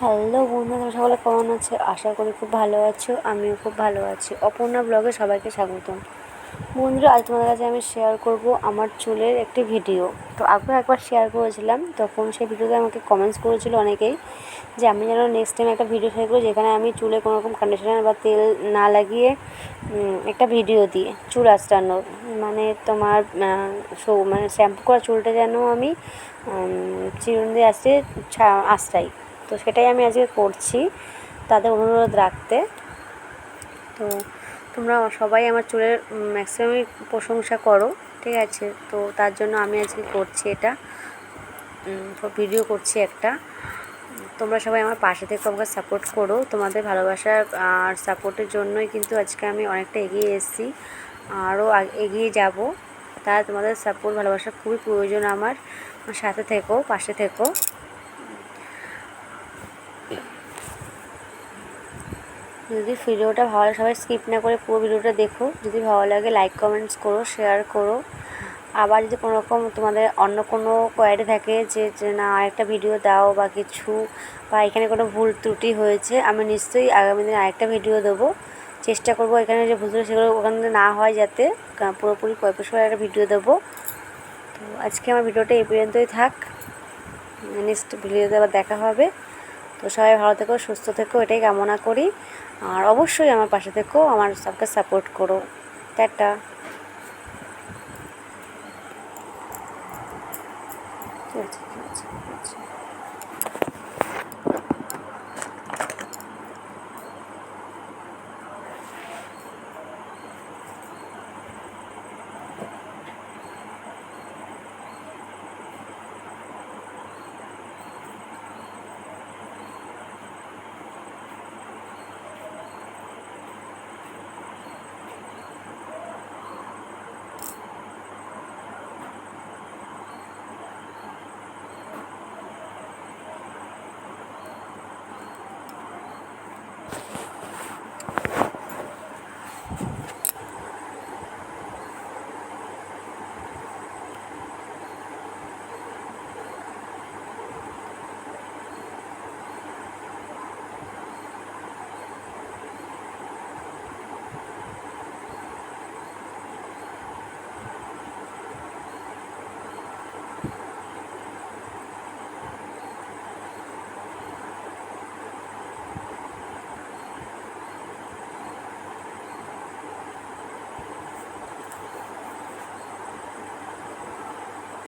Hello বন্ধুরা সকলে কেমন আছে? আশা করি খুব ভালো আছো, আমিও খুব ভালো আছি। অপর্ণা ব্লগে সবাইকে স্বাগতম। বন্ধুরা, আজ তোমাদের কাছে আমি শেয়ার করব আমার চুলের একটি ভিডিও তো আগেও একবার শেয়ার করেছিলাম, তখন সেই ভিডিওতে আমাকে কমেন্টস করেছিল অনেকেই যে, আমি যেন নেক্সট টাইম একটা ভিডিও শেয়ার করি যেখানে আমি চুলে কোনো রকম কন্ডিশনার বা তেল না লাগিয়ে একটা ভিডিও দিয়ে চুল আঁচড়ানোর। মানে তোমার সো- মানে শ্যাম্পু করা চুলটা যেন আমি চিরুন দিয়ে আসছে আঁচড়াই। তো সেটাই আমি আজকে করছি তাদের অনুরোধ রাখতে। তো তোমরা সবাই আমার চুলের ম্যাক্সিমামই প্রশংসা করো, ঠিক আছে? তো তার জন্য আমি আজকে করছি এটা। ভিডিও করছি একটা। তোমরা সবাই আমার পাশে থেকে আমাকে সাপোর্ট করো। তোমাদের ভালোবাসা আর সাপোর্টের জন্যই কিন্তু আজকে আমি অনেকটা এগিয়ে এসেছি। আরও এগিয়ে যাব। তাই তোমাদের সাপোর্ট ভালোবাসা খুবই প্রয়োজন আমার সাথে থেকো, পাশে থেকো। যদি ভিডিওটা ভালো লাগে, সবাই স্কিপ না করে পুরো ভিডিওটা দেখো। যদি ভালো লাগে লাইক কমেন্টস করো শেয়ার করো। আবার যদি কোনো রকম তোমাদের অন্য কোনো কোয়ারি থাকে যে না, আরেকটা ভিডিও দাও বা কিছু, বা এখানে কোনো ভুল ত্রুটি হয়েছে, আমি নিশ্চয়ই আগামী দিনে আরেকটা ভিডিও দেবো। চেষ্টা করব এখানে যে ভুল সেগুলো ওখানে না হয় যাতে পুরোপুরি পয়পসবার একটা ভিডিও দেবো। তো আজকে আমার ভিডিওটা এই পর্যন্তই থাক। নেক্সট ভিডিওতে আবার দেখা হবে। তো সবাই ভালো থেকো, সুস্থ থেকো, এটাই কামনা করি। আর অবশ্যই আমার পাশে থেকো, আমার সবকে সাপোর্ট করো। টাটা। ঠিক আছে ঠিক আছে।